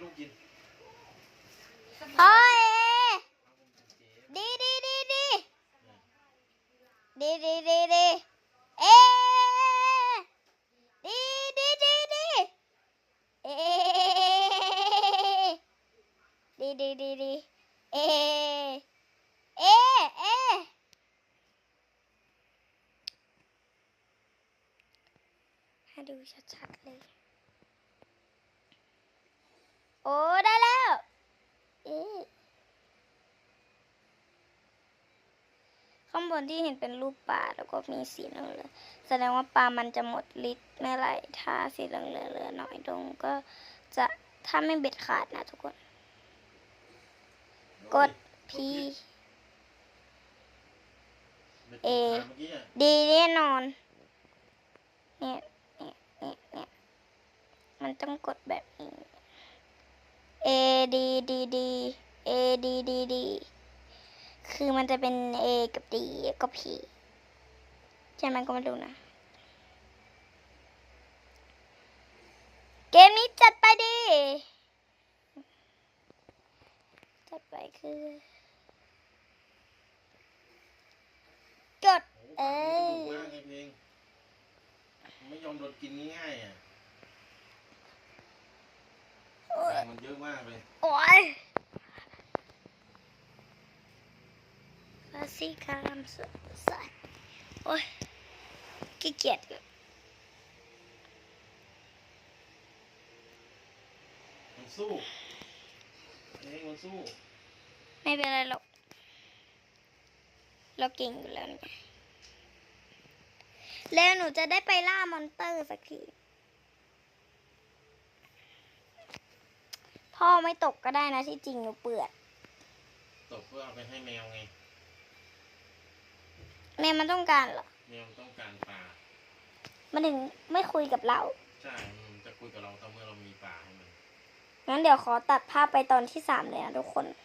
ลูกกินพ่อเอเอาผมกินเจ๊ดีดีดีดีเนี่ยดีดีดีดีเอดีดีดีดีเอดีดีดีดีเอเอเอให้ดูชัดๆเลย โอ้ได้แล้วเอ๊ะ ข้างบนที่เห็นเป็นรูปปลาแล้วก็มีสีเหลืองๆแสดงว่าปลามันจะหมดฤทธิ์เมื่อไหร่ถ้าสีเหลืองๆเหลือน้อยลงก็จะถ้าไม่เบ็ดขาดนะทุกคน กด P ไม่กินเอปลาเมื่อกี้อะดีแน่นอน เนี่ยเนี่ยเนี่ยเนี่ยมันต้องกดแบบนี้ A D D D A D D D คือมันจะเป็น A กับ D แล้วก็ P ใช่ไหมก็ไม่รู้นะ เกมนี้จัดไปดิ จัดไปคือ กดโอ้เอ้โหยปลามันดุมากไงเพลงไม่ยอมโดนกินง่ายๆอะโอ้ยปลามันเยอะมากเลย โอ้ย ฟาซี่คารามสสัตโอ้ยขี้เกียจมันสู้เพลงมันสู้ ไม่เป็นไรหรอกเราเก่งอยู่แล้วนี่แล้วหนูจะได้ไปล่ามอนเตอร์สักที พ่อไม่ตกก็ได้นะที่จริงหนูเปื่อยตกเพื่อเอาไปให้แมวไง แม่มันต้องการเหรอแมวต้องการปลา มันถึงไม่คุยกับเรา ใช่มันจะคุยกับเราตอนเมื่อเรามีปลาให้มัน งั้นเดี๋ยวขอตัดภาพไปตอนที่สามเลยนะทุกคนอ